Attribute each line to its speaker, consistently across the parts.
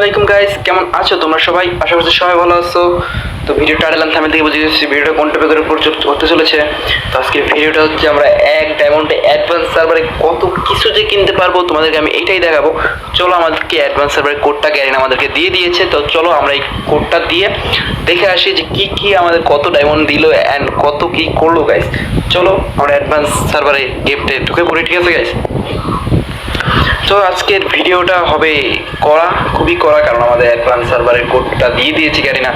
Speaker 1: আলাইকুম গাইস কেমন আছো তোমরা সবাই? আশা করছি সবাই ভালো আছো। তো ভিডিও টাইটেল আমি থামেল থেকে বুঝে গেছি ভিডিওটা কোন টপিকের উপর হতে চলেছে। তো আজকে ভিডিওটা হচ্ছে আমরা এক ডায়মন্ডে অ্যাডভান্স সার্ভারে কত কিছু যে কিনতে পারব তোমাদেরকে আমি এটাই দেখাবো। চলো আমাদেরকে অ্যাডভান্স সার্ভারের কোডটা গ্যারিন আমাদেরকে দিয়ে দিয়েছে। তো চলো আমরা এই কোডটা দিয়ে দেখে আসি যে কি কি আমাদের কত ডায়মন্ড দিল অ্যান্ড কত কি করল গাইস চলো আমরা অ্যাডভান্স সার্ভারে গেমটে ঢুকে পড়ি, ঠিক আছে গাইস তো আজকের ভিডিওটা হবে করা খুবই করা কারণ আমাদের অ্যাডভান্স সার্ভারের কোডটা দিয়ে দিয়েছি না।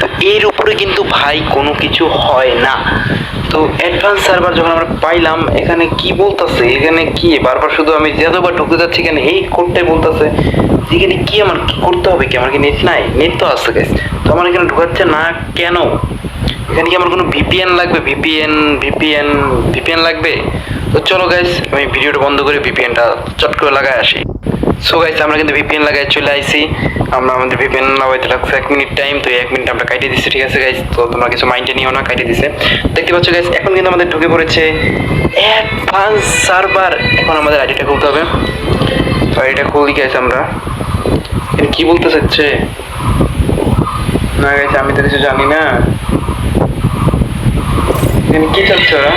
Speaker 1: তো এর উপরে কিন্তু ভাই কোনো কিছু হয় না। তো অ্যাডভান্স সার্ভার যখন আমরা পাইলাম, এখানে কি বলতেছে? এখানে কি? বারবার শুধু আমি যতবার ঢুকতে যাচ্ছি, এখানে এই কোডটাই বলতেছে। এখানে কি আমার করতে হবে? কি আমার কি নেট নাই? নেট তো আছে গাইস তো আমার এখানে ঢুকাচ্ছে না কেন? এখানে কি আমার কোনো ভিপিএন লাগবে? ভিপিএন ভিপিএন ভিপিএন লাগবে? তো চলো গাইস আমি ভিডিওটা বন্ধ করে ভিপিএনটা চট করে লাগায় আসি। সো গাইস আমরা কিন্তু ভিপিএন লাগায় চলে আইছি। আমরা আমাদের ভিপিএন লাগাইতে লাগছে এক মিনিট টাইম তো এক মিনিট আমরা কাটিয়ে দিচ্ছি ঠিক আছে গাইস তো তোমরা কিছু মাইন্ডে নিও না, কাটিয়ে দিছে। দেখতে পাচ্ছ গাইস এখন কিন্তু আমাদের ঢুকে পড়েছে অ্যাডভান্স সার্ভার এখন আমাদের আইডিটা খুলতে হবে। তো আইডিটা খুলি গাইস আমরা। কি বলতে চাচ্ছে? না গাইস আমি তো কিছু জানি না। কি চলছে ওরা?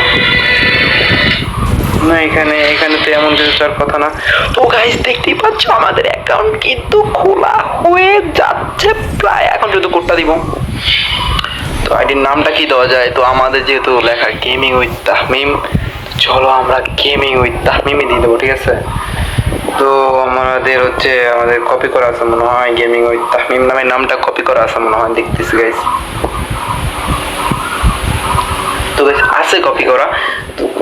Speaker 1: না, এখানে এখানে তো এমন কিছু চার কথা না। তো গাইস দেখতেই পাচ্ছ, আমাদের অ্যাকাউন্ট কিন্তু খোলা হয়ে যাচ্ছে প্রায়। এখন শুধু কোডটা দিব। তো আইডির নামটা কি দেওয়া যায়? তো আমাদের যেহেতু লেখা গেমিং উইথ তাহমিম, চলো আমরা গেমিং উইথ তাহমিমই দিয়ে দেবো, ঠিক আছে? তো আমাদের হচ্ছে, আমাদের কপি করা আছে মনে হয় গেমিং উইথ তাহমিম নামের নামটা কপি করা আছে মনে হয়, দেখতেছি গাইস তো গাইস আছে কপি করা।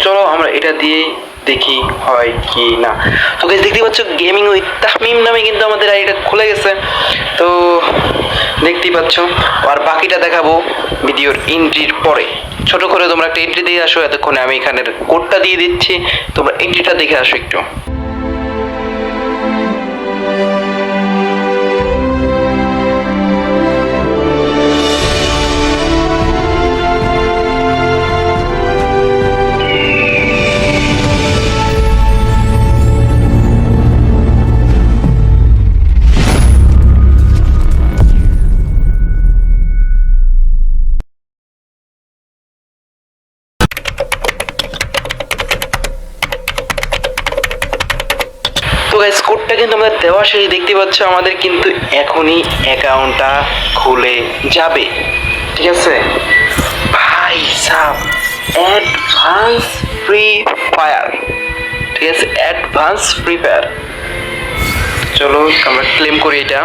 Speaker 1: চলো আমরা এটা দিয়ে দেখি হয় কি না। তো গাইজ দেখতে পাচ্ছ গেমিং উইথ তাহমিম নামে কিন্তু আমাদের আইডিটা খুলে গেছে। তো দেখতেই পাচ্ছ, আর বাকিটা দেখাবো ভিডিওর এন্ট্রির পরে। ছোট করে তোমরা একটা এন্ট্রি দিয়ে আসো, এতক্ষণে আমি এখানের কোডটা দিয়ে দিচ্ছি, তোমরা এন্ট্রিটা দেখে আসো একটু। পাচ্ছ, আমাদের কিন্তু এখনই অ্যাকাউন্টটা খুলে যাবে। ঠিক আছে? ভাই সাব, অ্যাডভান্স ফ্রি ফায়ার। ঠিক আছে? Advance Free Fire. চলো, আমরা ক্লেম করি এটা।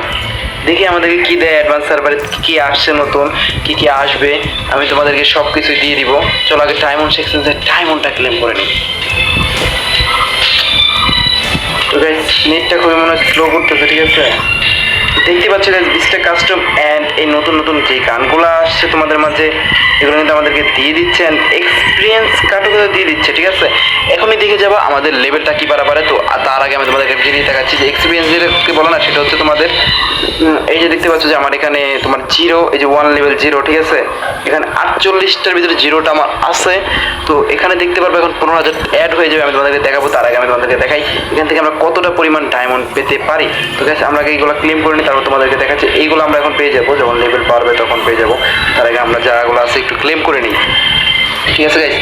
Speaker 1: দেখি আমাদেরকে কী দেয় অ্যাডভান্স সার্ভারে, কী আসছে নতুন, কী কী আসবে, আমি তোমাদেরকে সব কিছু দিয়ে দিব। চলো, আগে টাইমন সেকশন টাইমনটা ক্লেম করে নিই। তো গাইস নেটটা খুবই মনে হচ্ছে স্লো করতেছে ঠিক আছে? দেখতে পাচ্ছ গাইস কাস্টম অ্যান্ড এই নতুন নতুন যে গানগুলো আসছে তোমাদের মাঝে, এগুলো কিন্তু আমাদেরকে দিয়ে দিচ্ছে অ্যান্ড এক্সপিরিয়েন্স কার্ডও দিয়ে দিচ্ছে, ঠিক আছে? এখনই দেখে যাব আমাদের লেভেলটা কি পারা পারে তো তার আগে আমি তোমাদেরকে জিনিস দেখাচ্ছি যে এক্সপিরিয়েন্স যেটাকে বলে না, সেটা হচ্ছে তোমাদের এই যে দেখতে পাচ্ছ যে আমার এখানে তোমার জিরো এই যে ওয়ান লেভেল জিরো ঠিক আছে? এখানে আটচল্লিশটার ভিতরে জিরোটা আমার আছে, তো এখানে দেখতে পারব এখন পনেরো হাজার অ্যাড হয়ে যাবে, আমি তোমাদেরকে দেখাবো, তার আগে আমি তোমাদেরকে দেখাই, এখান থেকে আমরা কতটা পরিমাণ ডায়মন্ড পেতে পারি, তো গেছে আমরা এইগুলো ক্লেম করে তারপর তোমাদেরকে দেখাচ্ছি। এইগুলো আমরা এখন পেয়ে যাব, যখন লেভেল পারবে তখন পেয়ে যাব। তার আগে আমরা জায়গাগুলো আছে, একটু ক্লেম করে নিই। ঠিক আছে গাইজ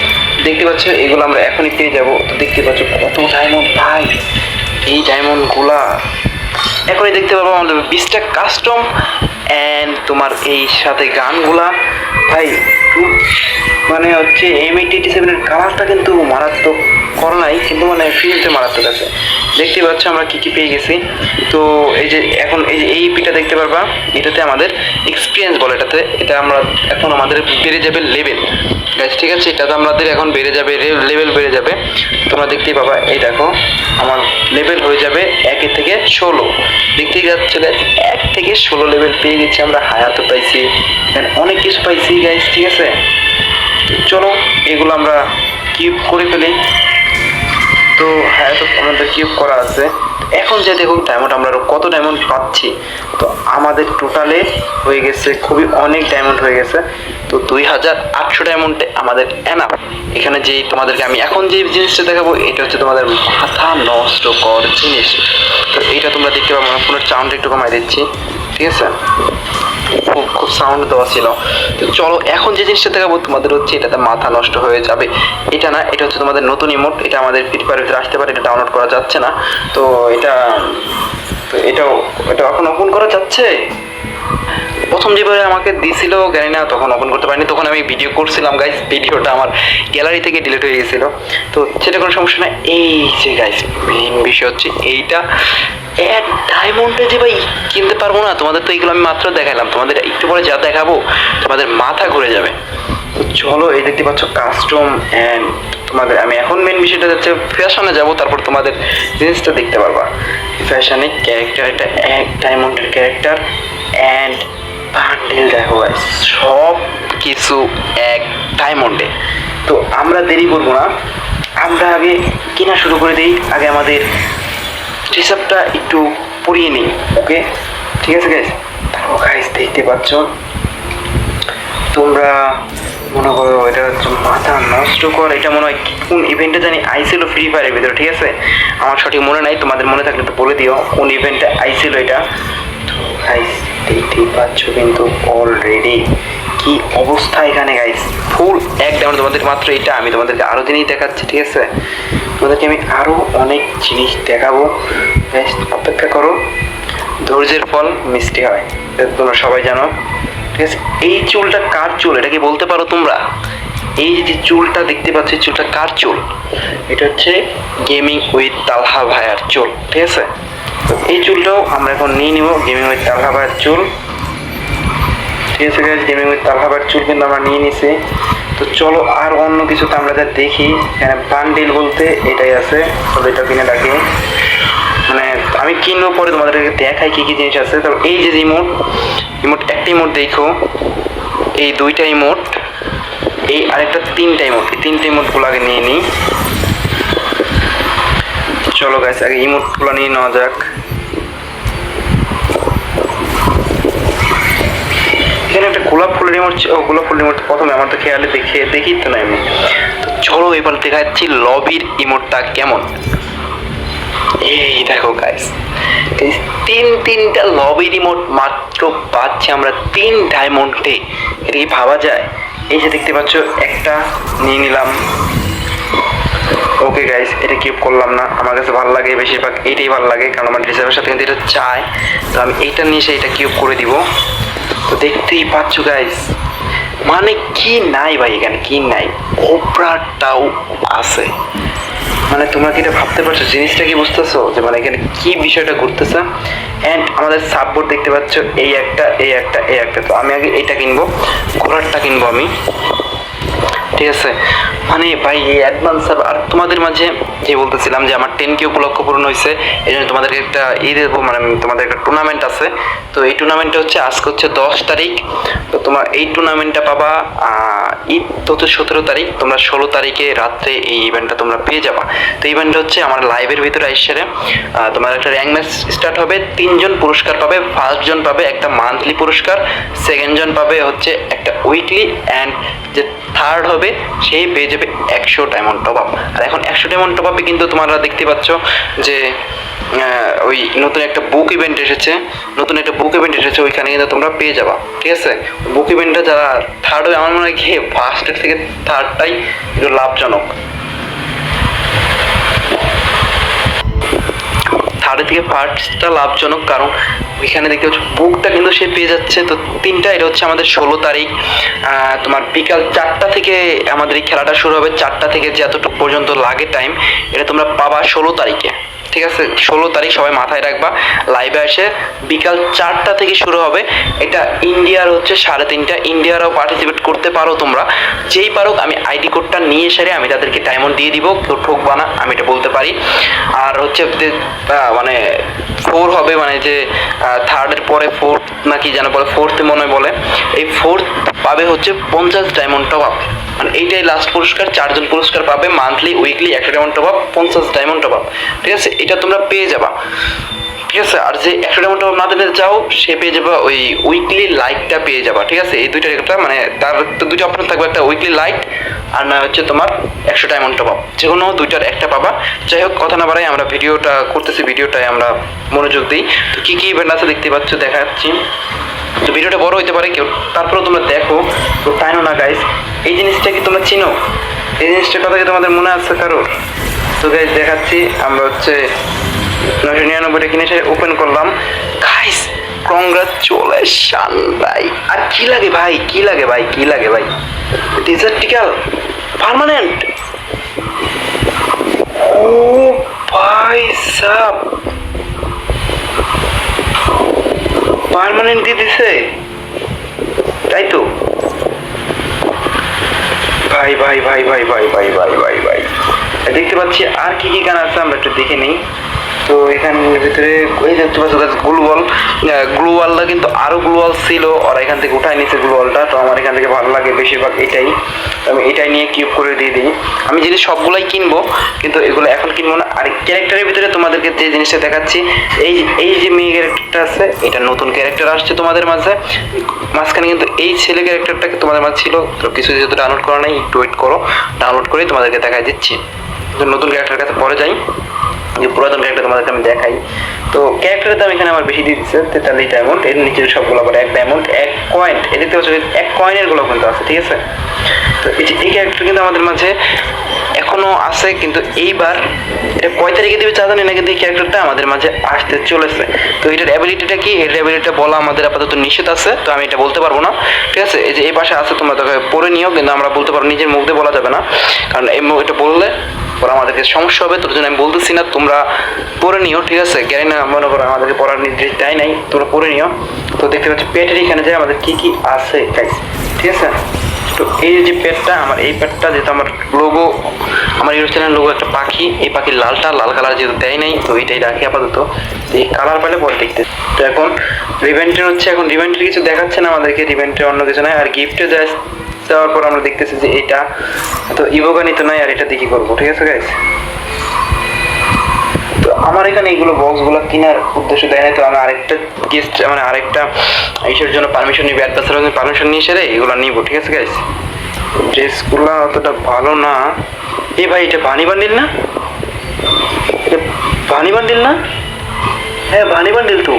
Speaker 1: দেখতে পাচ্ছ, এগুলো আমরা এখনই পেয়ে যাব। তো দেখতে পাচ্ছ কত ডায়মন্ড ভাই। এই ডায়মন্ডগুলা এখনই দেখতে পাবো আমাদের বিশটা কাস্টম অ্যান্ড তোমার এই সাথে গানগুলা। ভাই মানে হচ্ছে এম এইট সেভেনের কালারটা কিন্তু মারাত্মক করা নাই, কিন্তু মানে ফিলতে মারাত্মক আছে। দেখতে পাচ্ছ আমরা কী কী পেয়ে গেছি। তো এই যে এখন এই যে এই পিটা দেখতে পারবা, এটাতে আমাদের এক্সপিরিয়েন্স বলে এটাতে। এটা আমরা এখন আমাদের বেড়ে যাবে লেভেল গাইজ ঠিক আছে? এটা তো আমাদের এখন বেড়ে যাবে লেভেল বেড়ে যাবে। তোমরা দেখতেই পাবা, এই দেখো, আমার লেভেল হয়ে যাবে একের থেকে ষোলো। দেখতেই যাচ্ছে এক থেকে ষোলো লেভেল পেয়ে গেছি আমরা, হায়াতও পাইছি। অনেক কিছু পাইছি গাইজ ঠিক আছে? চলো, এগুলো আমরা কি করে ফেলি। তো হ্যাঁ তো আমাদের কিউব করা আছে। এখন যে দেখুন ডায়মন্ড আমরা কত ডায়মন্ড পাচ্ছি। তো আমাদের টোটালে হয়ে গেছে, খুবই অনেক ডায়মন্ড হয়ে গেছে। তো দুই হাজার আটশো ডায়মন্ডে আমাদের এনাফ এখানে যেই তোমাদেরকে আমি এখন যে জিনিসটা দেখাবো, এটা হচ্ছে তোমাদের মাথা নষ্ট কর জিনিস। তো এইটা তোমরা দেখতে পাবো ফোনের সাউন্ড একটু কমাই দিচ্ছি। ঠিক আছে? খুব খুব সাউন্ড দেওয়া ছিল। তো চলো, এখন যে জিনিসটা দেখাবো তোমাদের হচ্ছে এটাতে মাথা নষ্ট হয়ে যাবে। এটা না, এটা হচ্ছে তোমাদের নতুন ইমোট এটা আমাদের ফ্রি ভিতরে আসতে পারে, এটা ডাউনলোড করা যাচ্ছে না। তো এটা, তো এটাও, এটা এখন ওপেন করা যাচ্ছে? প্রথম যেবারে আমাকে দিছিল জানি না, তখন ওপেন করতে পারিনি। তখন আমি ভিডিও করছিলাম গাইস ভিডিওটা আমার গ্যালারি থেকে ডিলিট হয়ে গেছিল। তো সেটা কোনো সমস্যা না এই যে গাইস মেন বিষয় হচ্ছে এইটা। এক ডায়মন্ডে যে ভাই কিনতে পারব না, তোমাদের তো এইগুলো আমি মাত্র দেখালাম। তোমাদের একটু পরে যা দেখাবো, তোমাদের মাথা ঘুরে যাবে। তো চলো, এই দেখতে পাচ্ছ কাস্টম অ্যান্ড তোমাদের, আমি এখন মেন বিষয়টা যাচ্ছে ফ্যাশনে যাব, তারপর তোমাদের জিনিসটা দেখতে পারবা। ফ্যাশনে ক্যারেক্টার এটা এক ডায়মন্ডের ক্যারেক্টার অ্যান্ড বান্ডেল দেখো সব কিছু এক ডায়মন্ডে তো আমরা দেরি করব না। আমরা আগে কেনা শুরু করে দিই। আগে আমাদের হিসাবটা একটু পড়িয়ে নিই। ওকে? ঠিক আছে গাইজ তারপর গাইজ দেখতে পাচ্ছ? তোমরা মনে করো এটা মাথা নষ্ট কর। এটা মনে হয় কোন ইভেন্টে জানি আইছিল ফ্রি ফায়ারের ভিতরে, ঠিক আছে? আমার সঠিক মনে নাই। তোমাদের মনে থাকলে তো বলে দিও। কোন ইভেন্টে আইছিল এটা? তো গাইস দেখতেই পাচ্ছ কিন্তু অলরেডি কি অবস্থা এখানে গাইস ফুল এক ডাউন তোমাদের মাত্র এটা আমি তোমাদেরকে আরও জিনিস দেখাচ্ছি ঠিক আছে? তোমাদেরকে আমি আরও অনেক জিনিস দেখাবো। Guys, অপেক্ষা করো। ধৈর্যের ফল মিষ্টি হয়। তোমরা সবাই জানো। ঠিক আছে? এই চুলটা কার চুল? এটা কি বলতে পারো তোমরা? এই যে চুলটা দেখতে পাচ্ছ চুলটা কার চুল? এটা হচ্ছে গেমিং উইথ তালহা ভাইয়ার চুল ঠিক আছে? এই চুলটাও আমরা এখন নিয়ে নিব গেমিং উইথ তালহা ভাইয়ার চুল। ঠিক আছে গাইজ গেমিং উইথ তালহা ভাইয়ার চুল কিন্তু আমরা নিয়ে নিছি। তো চলো আর অন্য কিছু তো আমরা যা দেখি, এখানে বান্ডিল বলতে এটাই আছে, চলো এটা কিনে রাখি। মানে আমি কিনবো পরে তোমাদেরকে দেখাই কী কী জিনিস আছে। তো এই যে রিমোট রিমোট একটা ইমোট দেখো। এই দুইটা ইমোট এই আরেকটা তিনটা ইমোট এই তিনটা ইমোটগুলো আগে নিয়ে নিই। চলো গাইস আগে ইমোটগুলো নিয়ে নেওয়া যাক। এখানে একটা গোলাপ ফুলের ইমোট গোলাপ ফুলের ইমোট প্রথমে আমার তো খেয়ালে দেখে, দেখি তো না তো চলো এবার দেখাচ্ছি লবির ইমোটটা কেমন। এই দেখো গাইস তিন তিনটা লবি রিমোট মাত্র পাচ্ছি আমরা তিন ডায়মন্ডে এটা কি ভাবা যায়? এই যে দেখতে পাচ্ছ, একটা নিয়ে নিলাম। ওকে গাইস এটা কিউব করলাম না। আমার কাছে ভালো লাগে বেশিরভাগ এইটাই ভালো লাগে, কারণ আমার ডিসাইভের সাথে কিন্তু এটা চায়। তো আমি এইটা নিয়ে এসে এটা কিউব করে দিব। তো দেখতেই পাচ্ছ গাইস মানে কি নাই ভাই এখানে? কি নাই? কোবরাটাও আছে। মানে তোমরা কি এটা ভাবতে পারছ? জিনিসটা কি বুঝতেছো? যে মানে এখানে কি বিষয়টা ঘুরতেছে? অ্যান্ড আমাদের সাপবোর্ড দেখতে পাচ্ছ, এই একটা এই একটা এই একটা। তো আমি আগে এইটা কিনবো ঘোড়ারটা কিনবো আমি। ঠিক আছে? মানে ভাই, এই অ্যাডভান্স আর তোমাদের মাঝে যে বলতেছিলাম যে আমার টেন কে উপলক্ষ পূরণ হয়েছে এই জন্য তোমাদেরকে একটা ই দেবো মানে তোমাদের একটা টুর্নামেন্ট আছে। তো এই টুর্নামেন্টটা হচ্ছে, আজকে হচ্ছে দশ তারিখ। তো তোমার এই টুর্নামেন্টটা পাবা ঈদ হচ্ছে সতেরো তারিখ, তোমরা ষোলো তারিখে রাত্রে এই ইভেন্টটা তোমরা পেয়ে যাবা। তো ইভেন্টটা হচ্ছে আমার লাইভের ভিতরে আইসারে তোমার একটা র্যাঙ্ক ম্যাচ স্টার্ট হবে, তিনজন পুরস্কার পাবে ফার্স্ট জন পাবে একটা মান্থলি পুরস্কার সেকেন্ড জন পাবে হচ্ছে একটা উইকলি অ্যান্ড যে থার্ড হবে সেই পেয়ে যাবে একশো ডায়মন্ড টপ আপ আর এখন একশো ডায়মন্ড টপ আপে কিন্তু তোমরা দেখতে পাচ্ছ যে ওই নতুন একটা বুক ইভেন্ট এসেছে, নতুন একটা বুক ইভেন্ট এসেছে, ওইখানে কিন্তু তোমরা পেয়ে যাবা, ঠিক আছে? বুক ইভেন্টটা যারা থার্ড হবে আমার মনে হয় গিয়ে ফার্স্টের থেকে থার্ডটাই একটু লাভজনক। থার্ডের থেকে ফার্স্টটা লাভজনক, কারণ ওইখানে দেখতে পাচ্ছ বুকটা কিন্তু সে পেয়ে যাচ্ছে। তো তিনটা, এটা হচ্ছে আমাদের ষোলো তারিখ তোমার বিকাল চারটা থেকে আমাদের এই খেলাটা শুরু হবে, চারটা থেকে যতটুকু পর্যন্ত লাগে টাইম এটা তোমরা পাবা ষোলো তারিখে। ঠিক আছে? ষোলো তারিখ সবাই মাথায় রাখবা। লাইভে এসে বিকাল চারটা থেকে শুরু হবে। এটা ইন্ডিয়ার হচ্ছে সাড়ে তিনটা। ইন্ডিয়ারাও পার্টিসিপেট করতে পারো তোমরা। যেই পারো আমি আইডি কোডটা নিয়ে সেরে আমি তাদেরকে ডায়মন্ড দিয়ে দিব। কেউ ঠকবা না, আমি এটা বলতে পারি। আর হচ্ছে মানে ফোর হবে মানে যে থার্ডের পরে ফোর্থ নাকি যেন বলে ফোর্থে মনে হয় বলে। এই ফোর্থ পাবে হচ্ছে পঞ্চাশ ডায়মন্ড টপ আপ মানে এইটাই লাস্ট পুরস্কার, চারজন পুরস্কার পাবে মান্থলি উইকলি একশো ডায়মন্ড টপ আপ পঞ্চাশ ডায়মন্ড টপ আপ ঠিক আছে? এটা তোমরা পেয়ে যাবা। ঠিক আছে? আর যে একশো ডায়মন্ড টপ না দিতে চাও, সে পেয়ে যাবা ওই উইকলি লাইটটা পেয়ে যাবা, ঠিক আছে? এই দুইটা একটা মানে তার দুইটা অপশন থাকবে, একটা উইকলি লাইট আর না হচ্ছে তোমার একশো ডায়মন্ড টপ আপ যে কোনো দুইটার একটা পাবা। যাই হোক, কথা না বাড়াই আমরা ভিডিওটা করতেছি, ভিডিওটায় আমরা মনোযোগ দিই। তো কী কী ইভেন্ট আছে দেখতে পাচ্ছ, দেখাচ্ছি। তো ভিডিওটা বড় হতে পারে, কেউ তারপরেও তোমরা দেখো। তো তাই না গাইস এই জিনিসটা কি তোমরা চিনো? এই জিনিসটার কথা কি তোমাদের মনে আছে কারোর? তো গাইস দেখাচ্ছি। আমরা হচ্ছে নশো নিরানব্বইটা কিনে এসে ওপেন করলাম। গাইস কংগ্রাচুলেশন ভাই। আর কি লাগে ভাই? কি লাগে ভাই? কি লাগে ভাই? ডিজার্টিক্যাল পার্মানেন্ট ও ভাই সাব। পার্মানেন্ট দিয়ে দিছে? তাই তো। ভাই ভাই ভাই ভাই ভাই ভাই ভাই ভাই ভাই। দেখতে পাচ্ছি আর কি কি গান আছে, আমরা একটু দেখে নিই। তো এখানের ভিতরে ওই দেখতে পাচ্ছ গ্লুয়াল গ্লুয়ালটা কিন্তু আরও গ্লুয়াল ছিল। ওরা এখান থেকে উঠায় নিচ্ছে গ্লুয়ালটা তো আমার এখান থেকে ভালো লাগে বেশিরভাগ এটাই। আমি এটাই নিয়ে কিউব করে দিয়ে দিই। আমি জিনিস সবগুলাই কিনবো, কিন্তু এগুলো এখন কিনবো না। আর ক্যারেক্টারের ভিতরে তোমাদেরকে যে জিনিসটা দেখাচ্ছি, এই এই যে মেয়ে ক্যারেক্টারটা আছে, এটা নতুন ক্যারেক্টার আসছে তোমাদের মাঝে। মাঝখানে কিন্তু এই ছেলে ক্যারেক্টারটাকে তোমাদের মাঝে ছিল? তো কিছু যেহেতু ডাউনলোড করা নাই, একটু ওয়েট করো। ডাউনলোড করে তোমাদেরকে দেখাই দিচ্ছি। নতুন ক্যারেক্টার কাছে পরে যাই। যে পুরাতন ক্যারেক্টার তোমাদেরকে আমি দেখাই। তো ক্যারেক্টারের দাম এখানে আমার বেশি দিয়ে দিচ্ছে, তেতাল্লিশ ডায়মন্ড এর নিচের সবগুলো আবার এক ডায়মন্ড এক কয়েন এ দেখতে পাচ্ছ এক কয়েনেরগুলো কিন্তু আছে, ঠিক আছে? তো এই ক্যারেক্টার কিন্তু আমাদের মাঝে এখনও আছে, কিন্তু এইবার এটা কয় তারিখে দিবে চা জানি না কিন্তু এই ক্যারেক্টারটা আমাদের মাঝে আসতে চলেছে? তো এটার অ্যাবিলিটিটা কি? এর অ্যাবিলিটিটা বলা আমাদের আপাতত নিষেধ আছে, তো আমি এটা বলতে পারব না, ঠিক আছে? এই যে, এই পাশে আছে, তোমরা তোকে পড়ে নিও, কিন্তু আমরা বলতে পারব, নিজের মুখ দিয়ে বলা যাবে না। কারণ এই এটা বললে পরে আমাদেরকে সমস্যা হবে, তোর জন্য আমি বলতেছি না, তোমরা পড়ে নিও, ঠিক আছে? জ্ঞানী না মনে করো আমাদেরকে পড়ার নির্দেশ দেয় নাই, তোমরা পড়ে নিও। তো দেখতে পাচ্ছি পেটের এখানে যে আমাদের কি কি আছে ঠিক আছে? তো এই যে পেটটা, আমার এই পেটটা যেহেতু আমার লোগো আমার ইউটিউব চ্যানেল লোগো একটা পাখি, এই পাখির লালটা লাল কালার যেহেতু দেয় নাই, তো এইটাই রাখি আপাতত। এই কালার পেলে পরে দেখতে। তো এখন রিভেন্টের হচ্ছে, এখন রিভেন্টের কিছু দেখাচ্ছে না আমাদেরকে রিভেন্টের অন্য কিছু নাই আর গিফটে যায় যাওয়ার পর আমরা দেখতেছি যে এটা তো ইভোগানি তো নাই আর এটা কি করব, ঠিক আছে গাইস তো আমার এখানে এইগুলো বক্সগুলো কেনার উদ্দেশ্য দেয় না তো আমি আরেকটা গেস্ট মানে আরেকটা ইসের জন্য পারমিশন নিবি অ্যাডভান্সের জন্য পারমিশন নিয়ে এসে রে, এগুলো নিব, ঠিক আছে গাইস ড্রেসগুলো অতটা ভালো না। এ ভাই, এটা বানি বান্ডিল না? বানি বান্ডিল না? হ্যাঁ বানি বান্ডিল তো।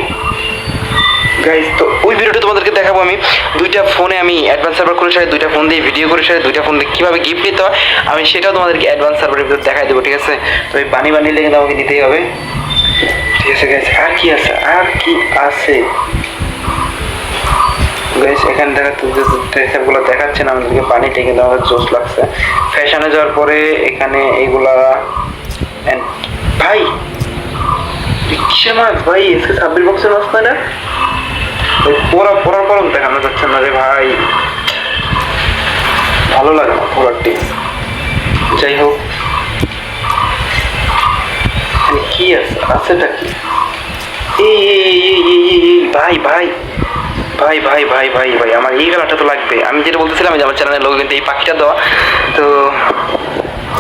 Speaker 1: গাইস তো ওই ভিডিওটা তোমাদেরকে দেখাবো আমি। দুইটা ফোনে আমি অ্যাডভান্স সার্ভার করে সারি, দুইটা ফোন দিয়ে ভিডিও করে সারি, দুইটা ফোন দিয়ে কীভাবে গিফট নিতে হয়, আমি সেটাও তোমাদেরকে অ্যাডভান্স সার্ভারের ভিতরে দেখাই দেবো, ঠিক আছে? তো এই বানি বান্ডিলে কিন্তু আমাকে দিতেই হবে। ঠিক আছে গাইস আর কি আছে? আর কি আছে? গাইস এখানে দেখা ড্রেসগুলো দেখাচ্ছে না, আমাদেরকে পানিটা কিন্তু আমাদের জোস লাগছে। ফ্যাশনে যাওয়ার পরে এখানে এইগুলা ভাই কিসের মাছ? ভাই, এসে ছাব্বিশ বক্সের মাছ না? ওই পোড়া পোড়ার দেখানো যাচ্ছে না রে ভাই। ভালো লাগে না পোড়ারটি যাই হোক। কি আছে? আছেটা কি? ভাই ভাই। ভাই ভাই ভাই ভাই ভাই, আমার এই কালারটা তো লাগবে। আমি যেটা বলতেছিলাম যে আমার চ্যানেলের লোক কিন্তু এই পাখিটা দেওয়া। তো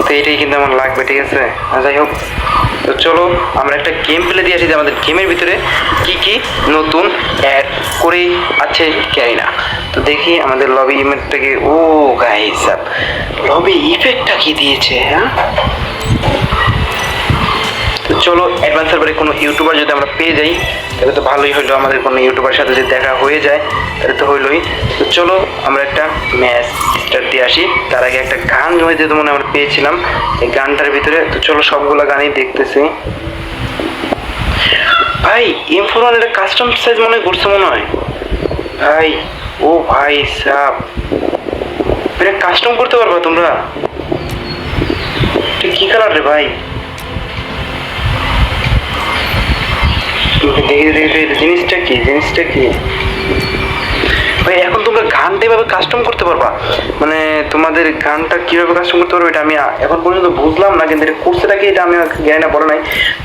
Speaker 1: তো এইটাই কিন্তু আমার লাগবে, ঠিক আছে? যাই হোক। তো চলো, আমরা একটা গেম প্লে দিয়ে আসি যে আমাদের গেমের ভিতরে কি কি নতুন অ্যাড করে আছে জানি না। তো দেখি আমাদের লবি ইমেন্টটাকে ও গাইস লবি ইফেক্টটা কি দিয়েছে হ্যাঁ? তো চলো অ্যাডভান্স সার্ভারে কোনো ইউটিউবার যদি আমরা পেয়ে যাই, তাহলে তো ভালোই হইল আমাদের কোনো ইউটিউবার সাথে যদি দেখা হয়ে যায়, তাহলে তো হইলোই তো চলো, আমরা একটা ম্যাচ স্টার্ট দিয়ে আসি। তার আগে একটা গান জমে যেহেতু মনে আমরা পেয়েছিলাম, এই গানটার ভিতরে। তো চলো, সবগুলো গানই দেখতেছি। ভাই এম ফোর ওয়ান এটা কাস্টম সাইজ মনে করছে মনে হয়। ভাই, ও ভাই সাপ এটা কাস্টম করতে পারবা তোমরা? কি কালার রে ভাই? জিনিসটা কি জিনিসটা কি? ভাই, এখন তোমরা গানটা এভাবে কাস্টম করতে পারবা? মানে তোমাদের গানটা কীভাবে কাস্টম করতে পারবে এটা আমি এখন পর্যন্ত বুঝলাম না, কিন্তু এটা কোর্সটা কি এটা আমি জানি না, বলো নাই।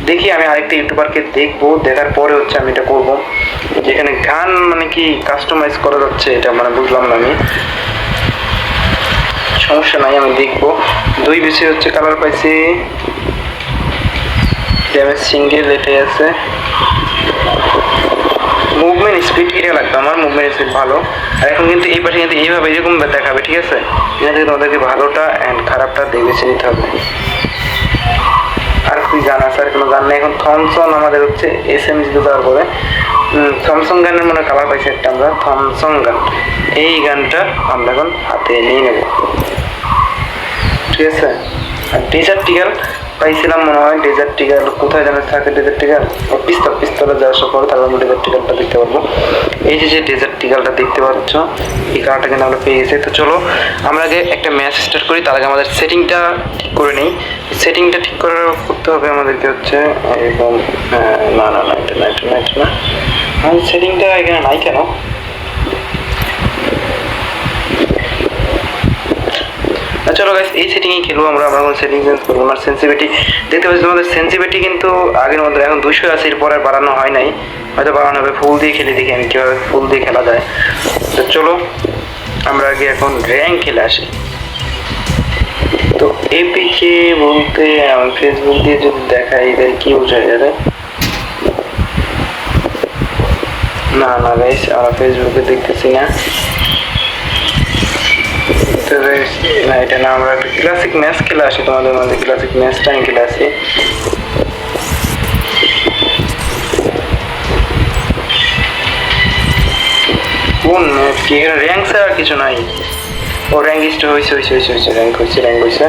Speaker 1: দেখি, আমি আরেকটা ইউটিউবারকে দেখব, দেখার পরে হচ্ছে আমি এটা করব। যেখানে গান মানে কি কাস্টমাইজ করা যাচ্ছে, এটা মানে বুঝলাম না আমি। সমস্যা নাই, আমি দেখব। দুই বেশি হচ্ছে কালার পাইছি। ড্যামেজ সিঙ্গেল এটাই আছে মুভমেন্ট স্পিড এটা লাগবে আমার মুভমেন্ট স্পিড ভালো। আর এখন কিন্তু এই পাশে কিন্তু এইভাবে এরকম দেখাবে, ঠিক আছে? এখান থেকে তোমাদেরকে ভালোটা অ্যান্ড খারাপটা বেছে নিতে হবে। আর কি গান আছে, আর কোনো গান নেই। এখন থমসন আমাদের হচ্ছে এস এম জি দেওয়ার পরে থমসন গানের মনে কালার পাইছি একটা আমরা থমসন গান। এই গানটা আমরা এখন হাতে নিয়ে নেব। ঠিক আছে? আর ডেজার্ট টিকাল পাইছিলাম মনে হয় ডেজার্ট টিকাল কোথায় যেন থাকে ডেজার্ট টিকাল ও পিস্তল পিস্তলে যাওয়ার সব পরে তারপর আমরা ডেজার্ট টিকালটা দেখতে পারব। এই যে যে ডেজার্ট টিকালটা দেখতে পাচ্ছ এই কালারটা কিন্তু আমরা পেয়ে গেছি। তো চলো আমরা আগে একটা ম্যাচ স্টার্ট করি তার আগে আমাদের সেটিংটা ঠিক করে নিই। সেটিংটা ঠিক করার করতে হবে আমাদেরকে হচ্ছে এবং আহ, না না না এটা না এটা না এটা না। সেটিংটা এখানে নাই কেন? চলো গাইস এই সেটিংই খেলব আমরা আমরা কোনো সেটিং চেঞ্জ করব না। সেন্সিভিটি দেখতে পাচ্ছি তোমাদের সেন্সিভিটি কিন্তু আগের মধ্যে এখন দুশো আছে, এরপর আর বাড়ানো হয় নাই। হয়তো বাড়ানো হবে, ফুল দিয়ে খেলে দেখি আমি কীভাবে ফুল দিয়ে খেলা যায়। তো চলো, আমরা আগে এখন র্যাঙ্ক খেলে আসি। তো এপিকে বলতে ফেসবুক দিয়ে যদি দেখাই এদের কি বোঝা যাবে? না না গাইস আমরা ফেসবুকে দেখতেছি না। Guys, না এটা না আমরা একটা ক্লাসিক ম্যাচ খেলে আসি তোমাদের মধ্যে ক্লাসিক ম্যাচটা আমি খেলে আসি। কোন ম্যাচ কি? এখানে র্যাঙ্ক ছাড়া কিছু নাই। ও র্যাঙ্ক স্টো হয়েছে হয়েছে হয়েছে হয়েছে র্যাঙ্ক হয়েছে র্যাঙ্ক হয়েছে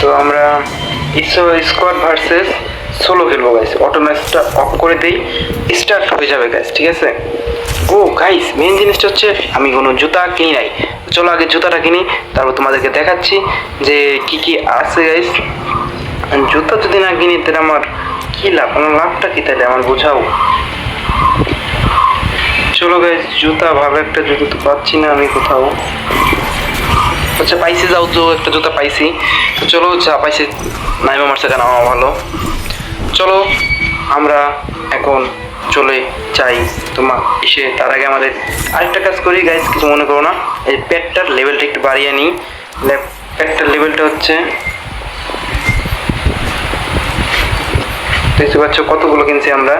Speaker 1: তো আমরা স্কোয়াড ভার্সেস সোলো খেলব গাইস অটো ম্যাচটা অফ করে দিই স্টার্ট হয়ে যাবে গাইস ঠিক আছে? ও গাইস মেন জিনিসটা হচ্ছে আমি কোনো জুতা কিনি নাই। চলো আগে জুতাটা কিনি, তারপর তোমাদেরকে দেখাচ্ছি যে কি কি আছে গাইস জুতা যদি না কিনি, তাহলে আমার কি লাভ? আমার লাভটা কি তাহলে? আমার বোঝাও। চলো গাইস জুতা ভালো একটা জুতো তো পাচ্ছি না আমি কোথাও। আচ্ছা পাইছি, যাও, তো একটা জুতা পাইছি। তো চলো, যা পাইছি নাইমা মারছে কেন? ভালো। চলো, আমরা এখন চলে যাই। তোমার এসে তার আগে আমাদের আরেকটা কাজ করি। গাইজ কিছু মনে করো না। এই পেটটার লেভেলটা একটু বাড়িয়ে নিই। পেটটার লেভেলটা হচ্ছে দেখতে পাচ্ছ কতগুলো কিনছি আমরা।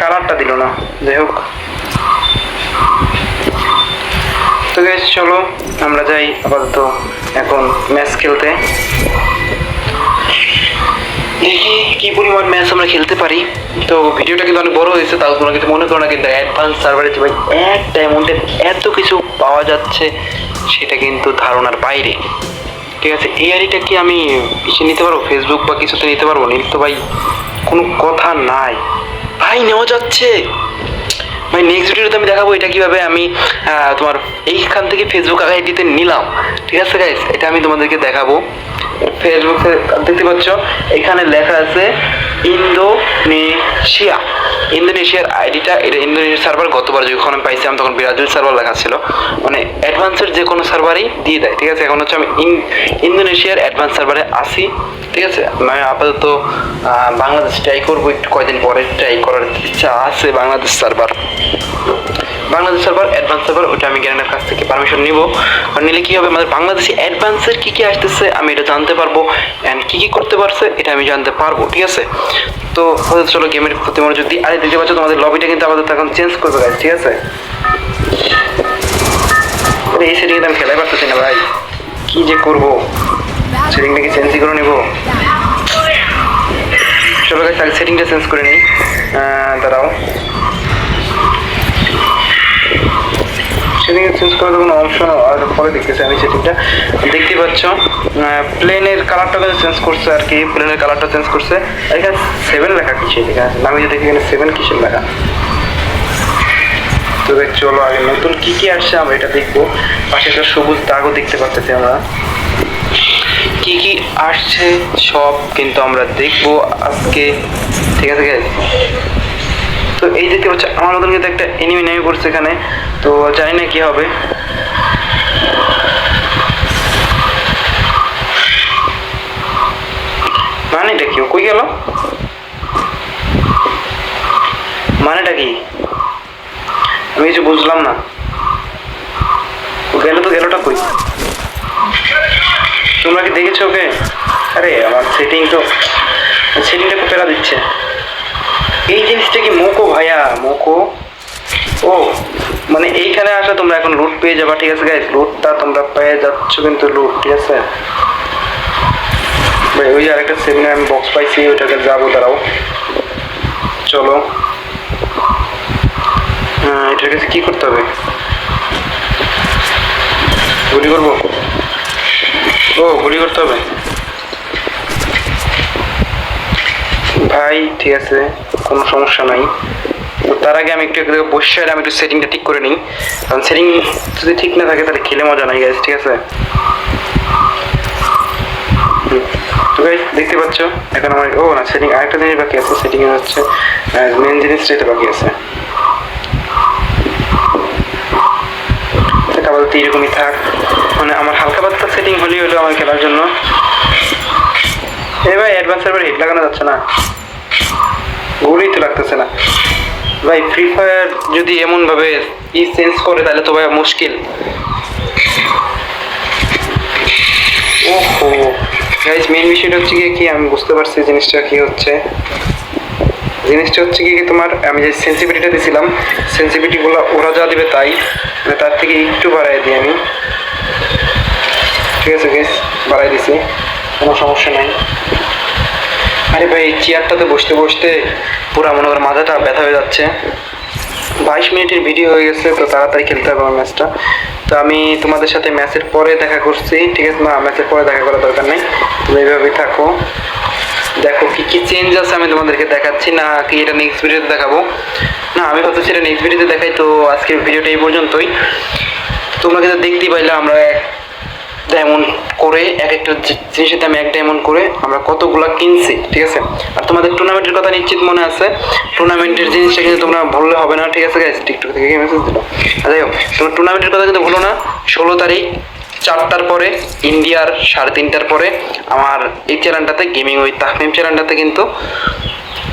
Speaker 1: কালারটা দিল না, যাই হোক। তো গ্যাস চলো, আমরা যাই আপাতত এখন ম্যাচ খেলতে। দেখি কি পরিমাণ ম্যাচ আমরা খেলতে পারি। তো ভিডিওটা কিন্তু অনেক বড় হয়েছে, তাও তোমরা কিন্তু মনে করো না কিন্তু অ্যাডভান্স সার্ভারে যে ভাই এক ডায়মন্ডে এত কিছু পাওয়া যাচ্ছে, সেটা কিন্তু ধারণার বাইরে। ঠিক আছে, এই আইডিটা কি আমি কিছু নিতে পারব? ফেসবুক বা কিছুতে নিতে পারব? নিতে তো ভাই, কোনো কথা নাই। ভাই, নেওয়া যাচ্ছে। ভাই নেক্সট ভিডিওতে আমি দেখাবো এটা কীভাবে আমি তোমার এইখান থেকে ফেসবুক আইডিতে নিলাম। ঠিক আছে গাইস এটা আমি তোমাদেরকে দেখাবো। ফেসবুকে দেখতে পাচ্ছ, এখানে লেখা আছে ইন্দোনেশিয়া। ইন্দোনেশিয়ার আইডিটা, এটা ইন্দোনেশিয়ার সার্ভার গতবার যখন আমি পাইছিলাম, তখন ব্রাজিল সার্ভার লেখা ছিল। মানে অ্যাডভান্সের যে কোনো সার্ভারই দিয়ে দেয়, ঠিক আছে? এখন হচ্ছে আমি ইন- ইন্দোনেশিয়ার অ্যাডভান্স সার্ভারে আসি ঠিক আছে? আমি আপাতত বাংলাদেশ ট্রাই করব, একটু কয়দিন পরে ট্রাই করার ইচ্ছা আছে Bangladesh server Bangladesh server advance server ওটা আমি জ্ঞানের কাছ থেকে পারমিশন নিব। আর নিলে কি হবে? আমাদের বাংলাদেশি অ্যাডভান্সের কী কী আসতেছে আমি এটা জানতে পারব। অ্যান্ড কী কী করতে পারছে এটা আমি জানতে পারব ঠিক আছে? তো চলো গেমের প্রতি মনোযোগ দিই আরে দেখতে পাচ্ছ তোমাদের লবিটা কিন্তু আমাদের এখন চেঞ্জ করবে guys, ঠিক আছে? এই সেটিংয়ে আমি খেলাই পারতেছি না ভাই। কি যে করব? সেটিংটা কি চেঞ্জই করে নেব। চলো গাইস আগে সেটিংটা চেঞ্জ করে নিই। দাঁড়াও। সেটিং চেঞ্জ করার কোনো অপশন আর পরে দেখতেছি আমি সেটিংটা দেখতে পাচ্ছ প্লেনের কালারটা কিন্তু চেঞ্জ করছে আর কি প্লেনের কালারটা চেঞ্জ করছে। এখানে সেভেন লেখা কিসে লেখা? আছে আমি যে দেখি এখানে সেভেন কিসের লেখা? তো চলো আগে নতুন কি কি আসছে আমরা এটা দেখব। পাশে একটা সবুজ দাগও দেখতে পাচ্ছি আমরা। কি কি আসছে সব কিন্তু আমরা দেখব আজকে। ঠিক আছে? তো এই দেখতে পাচ্ছ আমার মতন কিন্তু একটা এনিমি নেমে পড়ছে এখানে, তো জানি না কি হবে। মানেটা কি? কই গেল? মানেটা কি? আমি কিছু বুঝলাম না। গেল তো, গেলটা কই? তোমরা কি দেখেছ ওকে? আরে, আমার সেটিং তো সেটিংটা খুব পেরা দিচ্ছে। এই জিনিসটা কি মোকো ভাইয়া? মোকো? ও মানে এইখানে আসা তোমরা এখন লুট পেয়ে যাবা, ঠিক আছে গাইস লুটটা তোমরা পেয়ে যাচ্ছ কিন্তু লুট ঠিক আছে? ভাই, ওই আরেকটা সেমিনার আমি বক্স পাইছি, ওইটাকে যাব, দাঁড়াও। চলো। এটার কাছে কি করতে হবে? গুলি করব? ও, গুলি করতে হবে। ভাই, ঠিক আছে। কোনো সমস্যা নাই। তার আগে আমি একটু বসে আমি একটু সেটিংটা ঠিক করে নিই। কারণ সেটিং যদি ঠিক না থাকে, তাহলে খেলে মজা নাই গাইজ ঠিক আছে? দেখতে পাচ্ছ? এখন আমার ও, না সেটিং আরেকটা জিনিস বাকি আছে। সেটিং হচ্ছে মেন জিনিসটা এটা বাকি আছে। তো আপাতত এরকমই থাক। মানে আমার হালকা পাতলা সেটিং হলেই হলো আমার খেলার জন্য। এ ভাই অ্যাডভান্সের পরে হিট লাগানো যাচ্ছে না। গুলি তো লাগতেছে না। ভাই ফ্রি ফায়ার যদি এমন ভাবে ই চেঞ্জ করে, তাহলে তো ভাই মুশকিল। ওহো গাইজ মেন বিষয়টা হচ্ছে কি কি, আমি বুঝতে পারছি জিনিসটা কি হচ্ছে। জিনিসটা হচ্ছে কি কি তোমার, আমি যে সেন্সিভিটিটা দিয়েছিলাম সেন্সিভিটিগুলো ওরা যা দিবে তাই মানে তার থেকে একটু বাড়াই দিই আমি। ঠিক আছে গেস বাড়াই দিছি, কোনো সমস্যা নাই। আরে ভাই চেয়ারটাতে বসতে বসতে পুরো মনে করো মাথাটা ব্যথা হয়ে যাচ্ছে। বাইশ মিনিটের ভিডিও হয়ে গেছে, তো তাড়াতাড়ি খেলতে হবে আমার ম্যাচটা তো আমি তোমাদের সাথে ম্যাচের পরে দেখা করছি, ঠিক আছে? না ম্যাচের পরে দেখা করার দরকার নেই। তুমি এইভাবেই থাকো। দেখো কি কি চেঞ্জ আছে আমি তোমাদেরকে দেখাচ্ছি। না, কি এটা নেক্সট ভিডিওতে দেখাবো? না, আমি ভাবতেছি এটা নেক্সট ভিডিওতে দেখাই, তো আজকের ভিডিওটা এই পর্যন্তই। তোমরা কিন্তু দেখতেই পাইলে, আমরা এক ডায়মন্ড করে এক একটা জিনিসের দাম এক ডায়মন্ড করে আমরা কতগুলা কিনছি, ঠিক আছে? আর তোমাদের টুর্নামেন্টের কথা নিশ্চিত মনে আছে। টুর্নামেন্টের জিনিসটা কিন্তু তোমরা ভুললে হবে না, ঠিক আছে গাইজ টিকটক থেকে মেসেজ দিল। যাই হোক, তোমরা টুর্নামেন্টের কথা কিন্তু ভুলো না। ষোলো তারিখ, চারটার পরে, ইন্ডিয়ার সাড়ে তিনটার পরে, আমার এই চ্যানেলটাতে গেমিং ওই তাহমিম চ্যানেলটাতে কিন্তু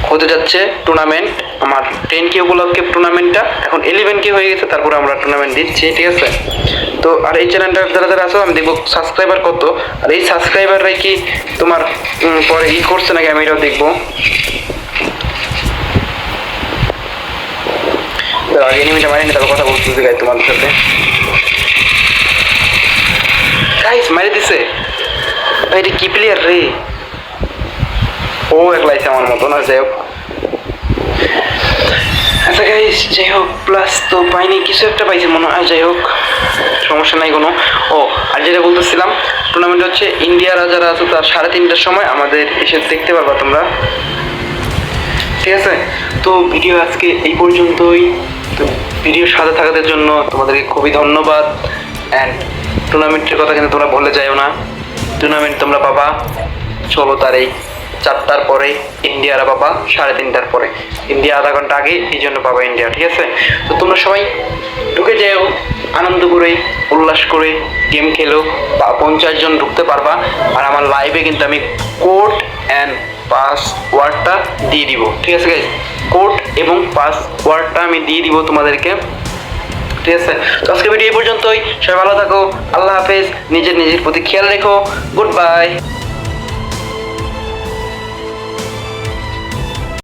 Speaker 1: হতে যাচ্ছে টুর্নামেন্ট আমার টেন কে উপলক্ষে টুর্নামেন্টটা এখন ইলেভেন কে হয়ে গেছে, তারপরে আমরা টুর্নামেন্ট দিচ্ছি, ঠিক আছে? তো আর এই চ্যানেলটা যারা যারা আছো, আমি দেখব সাবস্ক্রাইবার কত। আর এই সাবস্ক্রাইবাররাই কি তোমার পরে ই করছে নাকি? আমি এটাও দেখব। আগে এনিমিটা মারিনি, তারপর কথা বলতেছি গাই তোমাদের সাথে। মারি দিছে। ভাই কি প্লেয়ার রে? ও একলাইছে আমার মতো না, যাই হোক। আচ্ছা গাইস যাই হোক প্লাস তো পাইনি, কিছু একটা পাইছি মনে হয়, যাই হোক, সমস্যা নাই কোনো। ও, আর যেটা বলতেছিলাম টুর্নামেন্ট হচ্ছে ইন্ডিয়ারা যারা আছে তার সাড়ে তিনটার সময় আমাদের এসে দেখতে পারবা তোমরা। ঠিক আছে? তো ভিডিও আজকে এই পর্যন্তই। তো ভিডিও সাথে থাকাদের জন্য তোমাদেরকে খুবই ধন্যবাদ। অ্যান্ড টুর্নামেন্টের কথা কিন্তু তোমরা ভুলে যাও না। টুর্নামেন্ট তোমরা পাবা। ষোলো তারিখ চারটার পরে, ইন্ডিয়ারা পাবা সাড়ে তিনটার পরে। ইন্ডিয়া আধা ঘণ্টা আগে, এই জন্য পাবা ইন্ডিয়া, ঠিক আছে? তো তোমরা সবাই ঢুকে যাও, আনন্দ করে, উল্লাস করে, গেম খেলো, বা পঞ্চাশ জন ঢুকতে পারবা। আর আমার লাইভে কিন্তু আমি কোড অ্যান্ড পাসওয়ার্ডটা দিয়ে দিব, ঠিক আছে গাইজ কোড এবং পাসওয়ার্ডটা আমি দিয়ে দিব তোমাদেরকে, ঠিক আছে? তো আজকে ভিডিও এই পর্যন্তই। সবাই ভালো থাকো, আল্লাহ হাফেজ। নিজের নিজের প্রতি খেয়াল রেখো। Good bye